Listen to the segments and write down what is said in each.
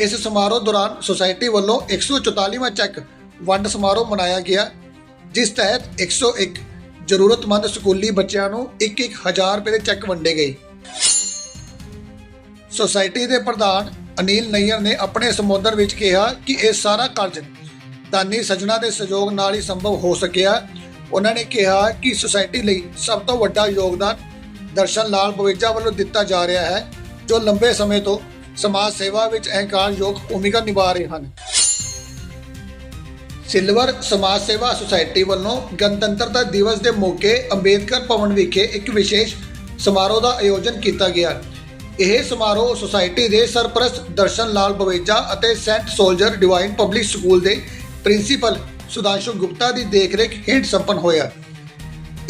ਇਸ ਸਮਾਰੋਹ ਦੌਰਾਨ ਸੁਸਾਇਟੀ ਵੱਲੋਂ 144ਵਾਂ ਚੈੱਕ ਵੰਡ ਸਮਾਰੋਹ ਮਨਾਇਆ ਗਿਆ, ਜਿਸ ਤਹਿਤ 101 ਜ਼ਰੂਰਤਮੰਦ ਸਕੂਲੀ ਬੱਚਿਆਂ ਨੂੰ 1-1 ਹਜ਼ਾਰ ਰੁਪਏ ਦੇ ਚੈੱਕ ਵੰਡੇ ਗਏ। ਸੁਸਾਇਟੀ ਦੇ ਪ੍ਰਧਾਨ ਅਨੀਲ ਨਈਅਰ ਨੇ ਆਪਣੇ ਸੰਬੋਧਨ ਵਿੱਚ ਕਿਹਾ ਕਿ ਇਹ ਸਾਰਾ ਕਾਰਜ ਦਾਨੀ ਸੱਜਣਾ ਦੇ ਸਹਿਯੋਗ ਨਾਲ ਹੀ ਸੰਭਵ ਹੋ ਸਕਿਆ। ਉਹਨਾਂ ਨੇ ਕਿਹਾ ਕਿ ਸੁਸਾਇਟੀ ਲਈ ਸਭ ਤੋਂ ਵੱਡਾ ਯੋਗਦਾਨ ਦਰਸ਼ਨ ਲਾਲ ਬਵੇਜਾ ਵੱਲੋਂ ਦਿੱਤਾ ਜਾ ਰਿਹਾ ਹੈ, ਜੋ ਲੰਬੇ ਸਮੇਂ ਤੋਂ ਸਮਾਜ ਸੇਵਾ ਵਿੱਚ ਅਹਿੰਕਾਰਯੋਗ ਭੂਮਿਕਾ ਨਿਭਾ ਰਹੇ ਹਨ। ਸਿਲਵਰ ਸਮਾਜ ਸੇਵਾ ਸੁਸਾਇਟੀ ਵੱਲੋਂ ਗਣਤੰਤਰਤਾ ਦਿਵਸ ਦੇ ਮੌਕੇ ਅੰਬੇਦਕਰ ਭਵਨ ਵਿਖੇ ਇੱਕ ਵਿਸ਼ੇਸ਼ ਸਮਾਰੋਹ ਦਾ ਆਯੋਜਨ ਕੀਤਾ ਗਿਆ। ਇਹ ਸਮਾਰੋਹ ਸੁਸਾਇਟੀ ਦੇ ਸਰਪ੍ਰਸਤ ਦਰਸ਼ਨ ਲਾਲ ਬਵੇਜਾ ਅਤੇ saint soldier divine public school ਦੇ ਪ੍ਰਿੰਸੀਪਲ ਸੁਦਾਂਸ਼ੂ ਗੁਪਤਾ ਦੀ ਦੇਖਰੇਖ ਹੇਠ ਸੰਪੰਨ ਹੋਇਆ।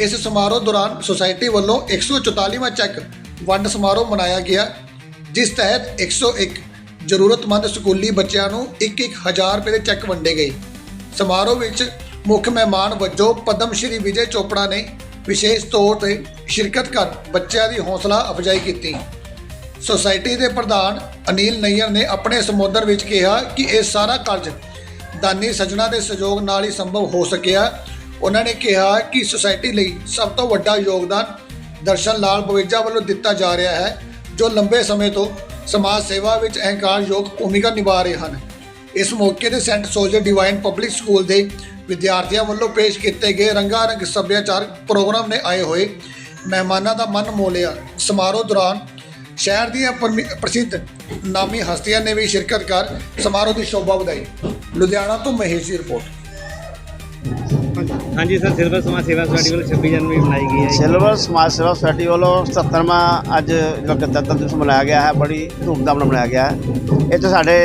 ਇਸ ਸਮਾਰੋਹ ਦੌਰਾਨ ਸੁਸਾਇਟੀ ਵੱਲੋਂ 144ਵਾਂ ਚੈੱਕ ਵੰਡ ਸਮਾਰੋਹ ਮਨਾਇਆ ਗਿਆ। ਜਿਸ ਤਹਿਤ 101 ਜ਼ਰੂਰਤਮੰਦ ਸਕੂਲੀ ਬੱਚਿਆਂ ਨੂੰ 1-1 ਹਜ਼ਾਰ ਰੁਪਏ ਦੇ ਚੈੱਕ ਵੰਡੇ ਗਏ। ਸਮਾਰੋਹ ਵਿੱਚ ਮੁੱਖ ਮਹਿਮਾਨ ਵਜੋਂ ਪਦਮ ਸ਼੍ਰੀ ਵਿਜੇ ਚੋਪੜਾ ਨੇ ਵਿਸ਼ੇਸ਼ ਤੌਰ ਤੇ ਸ਼ਿਰਕਤ ਕਰ ਬੱਚਿਆਂ ਦੀ ਹੌਸਲਾ ਅਫਜ਼ਾਈ ਕੀਤੀ। ਸੁਸਾਇਟੀ ਦੇ ਪ੍ਰਧਾਨ ਅਨੀਲ ਨਈਅਰ ਨੇ ਆਪਣੇ ਸੰਬੋਧਨ ਵਿੱਚ ਕਿਹਾ ਕਿ ਇਹ ਸਾਰਾ ਕਾਰਜ ਦਾਨੀ ਸੱਜਣਾ ਦੇ ਸਹਿਯੋਗ ਨਾਲ ਹੀ ਸੰਭਵ ਹੋ ਸਕਿਆ। ਉਹਨਾਂ ਨੇ ਕਿਹਾ ਕਿ ਸੁਸਾਇਟੀ ਲਈ ਸਭ ਤੋਂ ਵੱਡਾ ਯੋਗਦਾਨ ਦਰਸ਼ਨ ਲਾਲ ਬਵੇਜਾ ਵੱਲੋਂ ਦਿੱਤਾ ਜਾ ਰਿਹਾ ਹੈ। ਜੋ ਲੰਬੇ ਸਮੇਂ ਤੋਂ ਸਮਾਜ ਸੇਵਾ ਵਿੱਚ ਅਹੰਕਾਰਯੋਗ ਭੂਮਿਕਾ ਨਿਭਾ ਰਹੇ ਹਨ। ਇਸ ਮੌਕੇ ਤੇ saint soldier divine public school ਦੇ ਵਿਦਿਆਰਥੀਆਂ ਵੱਲੋਂ ਪੇਸ਼ ਕੀਤੇ ਗਏ ਰੰਗਾਰੰਗ ਸੱਭਿਆਚਾਰਕ ਪ੍ਰੋਗਰਾਮ ਨੇ ਆਏ ਹੋਏ ਮਹਿਮਾਨਾਂ ਦਾ ਮਨ ਮੋਲਿਆ। ਸਮਾਰੋਹ ਦੌਰਾਨ ਸ਼ਹਿਰ ਦੀਆਂ ਪ੍ਰਮਿ- ਪ੍ਰਸਿੱਧ ਨਾਮੀ ਹਸਤੀਆਂ ਨੇ ਵੀ ਸ਼ਿਰਕਤ ਕਰ ਸਮਾਰੋਹ ਦੀ ਸ਼ੋਭਾ ਵਧਾਈ। ਲੁਧਿਆਣਾ ਤੋਂ ਮਹੇਸ਼ ਦੀ ਰਿਪੋਰਟ। ਹਾਂਜੀ sir, silver Samaj Sewa society ਵੱਲੋਂ 26 ਜਨਵਰੀ ਮਨਾਈ ਗਈ ਹੈ ਸਿਲਵਰ ਸਮਾਜ ਸੇਵਾ ਸੁਸਾਇਟੀ ਵੱਲੋਂ 77ਵਾਂ ਅੱਜ ਗਣਤੰਤਰ ਦਿਵਸ ਮਨਾਇਆ ਗਿਆ ਹੈ, ਬੜੀ ਧੂਮਧਾਮ ਨਾਲ ਮਨਾਇਆ ਗਿਆ ਹੈ। ਇੱਥੇ ਸਾਡੇ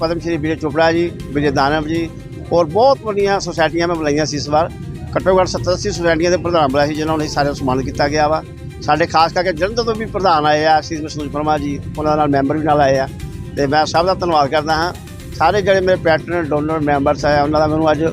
ਪਦਮ ਸ਼੍ਰੀ ਵਿਜੇ ਚੋਪੜਾ ਜੀ, ਵਿਜੇ ਦਾਨਵ ਜੀ ਔਰ ਬਹੁਤ ਵੱਡੀਆਂ ਸੁਸਾਇਟੀਆਂ ਮੈਂ ਬੁਲਾਈਆਂ ਸੀ ਇਸ ਵਾਰ। ਘੱਟੋ ਘੱਟ 70 80 ਸੁਸਾਇਟੀਆਂ ਦੇ ਪ੍ਰਧਾਨ ਬੁਲਾਏ ਸੀ, ਜਿਨ੍ਹਾਂ ਨੂੰ ਸਾਰੇ ਸਨਮਾਨਿਤ ਕੀਤਾ ਗਿਆ ਵਾ। ਸਾਡੇ ਖਾਸ ਕਰਕੇ ਜਲੰਧਰ ਤੋਂ ਵੀ ਪ੍ਰਧਾਨ ਆਏ ਆ ਸ਼੍ਰੀ ਮਸੂਦ ਪਰਮਾ ਜੀ, ਉਹਨਾਂ ਨਾਲ ਮੈਂਬਰ ਵੀ ਨਾਲ ਆਏ ਆ। ਤੇ ਮੈਂ ਸਭ ਦਾ ਧੰਨਵਾਦ ਕਰਦਾ ਹਾਂ। ਸਾਰੇ ਜਿਹੜੇ ਮੇਰੇ ਪੈਟਰਨ, ਡੋਨਰ, ਮੈਂਬਰਸ ਆ, ਉਹਨਾਂ ਦਾ ਮੈਨੂੰ ਅੱਜ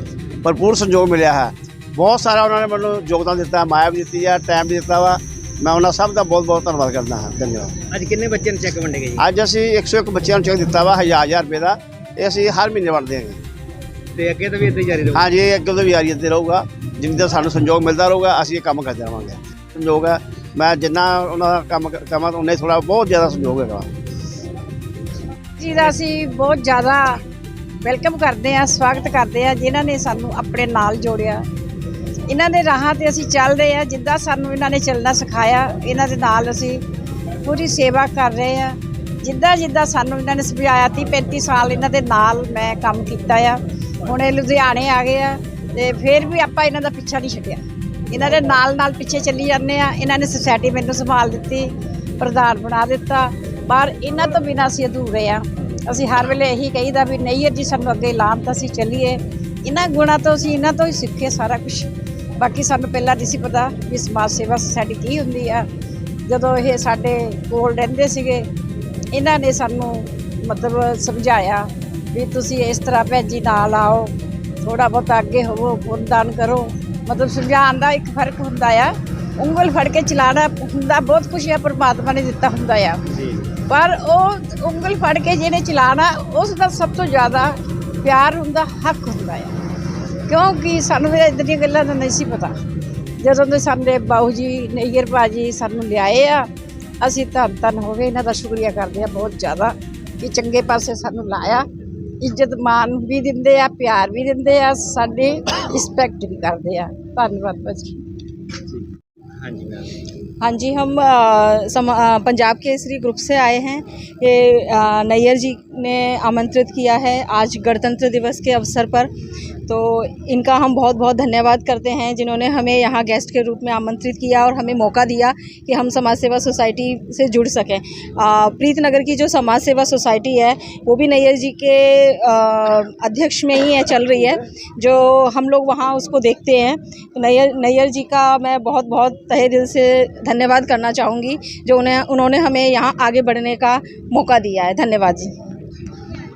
ਭਰਪੂਰ ਸੰਯੋਗ ਮਿਲਿਆ ਹੈ। ਬਹੁਤ ਸਾਰਾ ਉਹਨਾਂ ਨੇ ਮੈਨੂੰ ਯੋਗਦਾਨ ਦਿੱਤਾ ਮਾਇਆ ਵੀ ਦਿੱਤੀ ਆ ਟਾਈਮ ਵੀ ਦਿੱਤਾ ਵਾ। ਮੈਂ ਉਹਨਾਂ ਸਭ ਦਾ ਬਹੁਤ ਬਹੁਤ ਧੰਨਵਾਦ ਕਰਦਾ ਹਾਂ। ਧੰਨਵਾਦ। ਅੱਜ ਕਿੰਨੇ ਬੱਚਿਆਂ ਨੂੰ ਚੈੱਕ ਵੰਡੇ ਗਏ ਜੀ? ਅੱਜ ਅਸੀਂ 101 ਬੱਚਿਆਂ ਨੂੰ ਚੈੱਕ ਦਿੱਤਾ ਵਾ ਹਜ਼ਾਰ ਹਜ਼ਾਰ ਰੁਪਏ ਦਾ। ਇਹ ਅਸੀਂ ਹਰ ਮਹੀਨੇ ਵੰਡਦੇ ਹਾਂ ਤੇ ਅੱਗੇ ਤੋਂ ਵੀ ਇਦਾਂ ਹੀ ਜਾਰੀ ਰਹੂ ਹਾਂਜੀ ਇਹ ਅੱਗੇ ਤੋਂ ਵੀ ਜਾਰੀ ਇੱਥੇ ਰਹੂਗਾ। ਜਿੰਨੀ ਦੇਰ ਸਾਨੂੰ ਸੰਯੋਗ ਮਿਲਦਾ ਰਹੂਗਾ ਅਸੀਂ ਇਹ ਕੰਮ ਕਰਦੇ ਰਹਾਂਗੇ। ਸੰਯੋਗ ਹੈ। ਮੈਂ ਜਿੰਨਾ ਉਹਨਾਂ ਦਾ ਕੰਮ ਕਰਾਂ ਉਹਨੇ ਥੋੜਾ ਬਹੁਤ ਜ਼ਿਆਦਾ ਸੰਯੋਗ ਹੈਗਾ ਜੀ ਦਾ ਅਸੀਂ ਬਹੁਤ ਜ਼ਿਆਦਾ ਵੈਲਕਮ ਕਰਦੇ ਆ ਸਵਾਗਤ ਕਰਦੇ ਆ ਜਿਨ੍ਹਾਂ ਨੇ ਸਾਨੂੰ ਆਪਣੇ ਨਾਲ ਜੋੜਿਆ। ਇਹਨਾਂ ਦੇ ਰਾਹਾਂ ਤੇ ਅਸੀਂ ਚੱਲ ਰਹੇ ਆ ਜਿੱਦਾਂ ਸਾਨੂੰ ਇਹਨਾਂ ਨੇ ਚੱਲਣਾ ਸਿਖਾਇਆ, ਇਹਨਾਂ ਦੇ ਨਾਲ ਅਸੀਂ ਪੂਰੀ ਸੇਵਾ ਕਰ ਰਹੇ ਆ ਜਿੱਦਾਂ ਜਿੱਦਾਂ ਸਾਨੂੰ ਇਹਨਾਂ ਨੇ ਸਮਝਾਇਆ 30 35 ਸਾਲ ਇਹਨਾਂ ਦੇ ਨਾਲ ਮੈਂ ਕੰਮ ਕੀਤਾ ਆ। ਹੁਣ ਇਹ ਲੁਧਿਆਣੇ ਆ ਗਏ ਆ ਤੇ ਫਿਰ ਵੀ ਆਪਾਂ ਇਹਨਾਂ ਦਾ ਪਿੱਛਾ ਨਹੀਂ ਛੱਡਿਆ। ਇਹਨਾਂ ਦੇ ਨਾਲ ਨਾਲ ਪਿੱਛੇ ਚੱਲੀ ਜਾਂਦੇ ਆ ਇਹਨਾਂ ਨੇ ਸੁਸਾਇਟੀ ਮੈਨੂੰ ਸੰਭਾਲ ਦਿੱਤੀ, ਪ੍ਰਧਾਨ ਬਣਾ ਦਿੱਤਾ। ਪਰ ਇਹਨਾਂ ਤੋਂ ਬਿਨਾਂ ਅਸੀਂ ਅਧੂਰੇ ਆ। ਅਸੀਂ ਹਰ ਵੇਲੇ ਇਹੀ ਕਹੀਦਾ ਵੀ ਨਈਅਰ ਜੀ, ਸਾਨੂੰ ਅੱਗੇ ਲਾਣ ਤਾਂ ਅਸੀਂ ਚੱਲੀਏ। ਇਹਨਾਂ ਗੁਣਾਂ ਤੋਂ ਅਸੀਂ ਇਹਨਾਂ ਤੋਂ ਹੀ ਸਿੱਖੇ ਸਾਰਾ ਕੁਝ ਬਾਕੀ ਸਾਨੂੰ ਪਹਿਲਾਂ ਨਹੀਂ ਸੀ ਪਤਾ ਵੀ ਸਮਾਜ ਸੇਵਾ ਸਾਡੀ ਕੀ ਹੁੰਦੀ ਆ। ਜਦੋਂ ਇਹ ਸਾਡੇ ਕੋਲ ਰਹਿੰਦੇ ਸੀਗੇ ਇਹਨਾਂ ਨੇ ਸਾਨੂੰ ਮਤਲਬ ਸਮਝਾਇਆ ਵੀ ਤੁਸੀਂ ਇਸ ਤਰ੍ਹਾਂ ਭੈਜੀ ਨਾਲ ਆਓ ਥੋੜਾ ਬਹੁਤ ਅੱਗੇ ਹੋਵੋ ਪੁੰਨਦਾਨ ਕਰੋ। ਮਤਲਬ ਸਮਝਾਉਣ ਦਾ ਇੱਕ ਫ਼ਰਕ ਹੁੰਦਾ ਆ। ਉਂਗਲ ਫੜ ਕੇ ਚਲਾਣਾ ਹੁੰਦਾ, ਬਹੁਤ ਕੁਝ ਆ ਪਰਮਾਤਮਾ ਨੇ ਦਿੱਤਾ ਹੁੰਦਾ ਆ। ਪਰ ਉਹ ਉਂਗਲ ਫੜ ਕੇ ਜਿਹਨੇ ਚਲਾਣਾ, ਉਸ ਦਾ ਸਭ ਤੋਂ ਜ਼ਿਆਦਾ ਪਿਆਰ ਹੁੰਦਾ, ਹੱਕ ਹੁੰਦਾ ਆ। ਕਿਉਂਕਿ ਸਾਨੂੰ ਇਹ ਇਦਾਂ ਦੀਆਂ ਗੱਲਾਂ ਦਾ ਨਹੀਂ ਸੀ ਪਤਾ। ਜਦੋਂ ਦੇ ਸਾਡੇ ਬਾਊ ਜੀ ਨਈਅਰ ਭਾਜੀ ਸਾਨੂੰ ਲਿਆਏ ਆ, ਅਸੀਂ ਧੰਨ ਧੰਨ ਹੋ ਗਏ ਇਹਨਾਂ ਦਾ ਸ਼ੁਕਰੀਆ ਕਰਦੇ ਆ ਬਹੁਤ ਜ਼ਿਆਦਾ ਕਿ ਚੰਗੇ ਪਾਸੇ ਸਾਨੂੰ ਲਾਇਆ। ਇੱਜ਼ਤ ਮਾਨ ਵੀ ਦਿੰਦੇ ਆ, ਪਿਆਰ ਵੀ ਦਿੰਦੇ ਆ, ਸਾਡੇ ਰਿਸਪੈਕਟ ਵੀ ਕਰਦੇ ਆ। ਧੰਨਵਾਦ ਭਾਜੀ। ਹਾਂਜੀ ਮੈਮ हाँ जी हम अ, सम, अ, पंजाब केसरी ग्रुप से आए हैं ये अ, नैयर जी ने आमंत्रित किया है आज गणतंत्र दिवस के अवसर पर। तो इनका हम बहुत बहुत धन्यवाद करते हैं जिन्होंने हमें यहाँ गेस्ट के रूप में आमंत्रित किया और हमें मौका दिया कि हम समाज सेवा सोसाइटी से जुड़ सकें। प्रीतनगर की जो समाज सेवा सोसाइटी है, वो भी नैयर जी के अध्यक्ष में ही है, चल रही है, जो हम लोग वहाँ उसको देखते हैं। तो नैयर नैयर जी का मैं बहुत बहुत तहे दिल से धन्यवाद करना चाहूँगी, जो उन्हें, उन्होंने हमें यहाँ आगे बढ़ने का मौका दिया है। धन्यवाद जी।